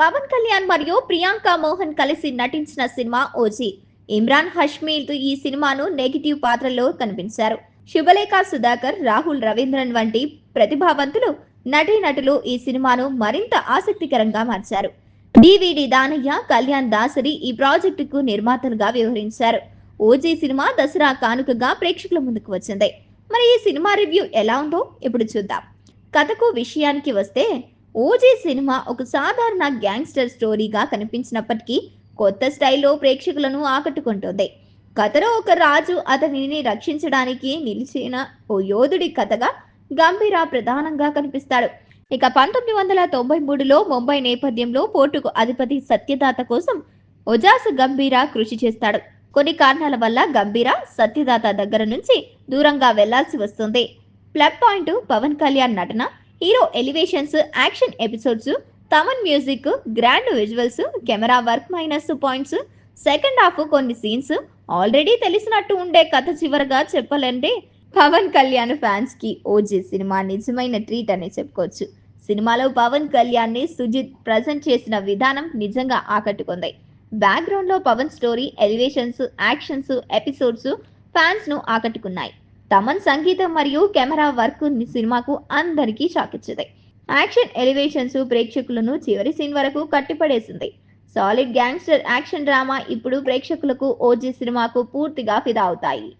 పవన్ కళ్యాణ్ మరియు ప్రియాంక మోహన్ కలిసి నటించిన సినిమా ఓజీ. ఇమ్రాన్ హష్మీ ఈ సినిమాను నెగిటివ్ పాత్రలో కనిపించారు. శుభలేఖ సుధాకర్ రాహుల్ రవీంద్రన్ వంటి ప్రతిభావంతులు నటీనటులు ఈ సినిమాను మరింత ఆసక్తికరంగా మార్చారు. డివిడి దానయ్య కళ్యాణ్ దాసరి ఈ ప్రాజెక్టుకు నిర్మాతలుగా వ్యవహరించారు. ఓజీ సినిమా దసరా కానుకగా ప్రేక్షకుల ముందుకు వచ్చింది. మరి ఈ సినిమా రివ్యూ ఎలా ఉందో ఇప్పుడు చూద్దాం. కథకు విషయానికి వస్తే ఓజీ సినిమా ఒక సాధారణ గ్యాంగ్స్టర్ స్టోరీగా కనిపించినప్పటికీ కొత్త స్టైల్లో ప్రేక్షకులను ఆకట్టుకుంటుంది. కథలో ఒక రాజు అతనిని రక్షించడానికి నిలిచిన ఓ యోధుడి కథగా గంభీర ప్రధానంగా కనిపిస్తాడు. ఇక పంతొమ్మిది వందల తొంభై మూడులో ముంబై నేపథ్యంలో పోర్టుకు అధిపతి సత్యదాత కోసం ఒజాస్ గంభీర కృషి చేస్తాడు. కొన్ని కారణాల వల్ల గంభీర సత్యదాత దగ్గర నుంచి దూరంగా వెళ్ళాల్సి వస్తుంది. ప్లగ్ పాయింట్ పవన్ కళ్యాణ్ నటన hero elevations action episodes Thaman music grand visuals camera work minus points second half కొన్ని సీన్స్ ఆల్రెడీ తెలిసినట్టు ఉండే కథ చివరగా చెప్పాలంటే పవన్ కళ్యాణ్ ఫ్యాన్స్కి ఓజీ సినిమా నిజమైన ట్రీట్ అని చెప్పుకోవచ్చు. సినిమాలో పవన్ కళ్యాణ్ని సుజిత్ ప్రజెంట్ చేసిన విధానం నిజంగా ఆకట్టుకుంది. బ్యాక్గ్రౌండ్లో Pawan story elevations actions episodes ఫ్యాన్స్ను ఆకట్టుకున్నాయి. తమన్ సంగీతం మరియు కెమెరా వర్క్ సినిమాకు అందరికీ షాకిచ్చింది. యాక్షన్ ఎలివేషన్స్ ప్రేక్షకులను చివరి సీన్ వరకు కట్టిపడేసింది. సాలిడ్ గ్యాంగ్స్టర్ యాక్షన్ డ్రామా ఇప్పుడు ప్రేక్షకులకు ఓజీ సినిమాకు పూర్తిగా ఫిదా అవుతాయి.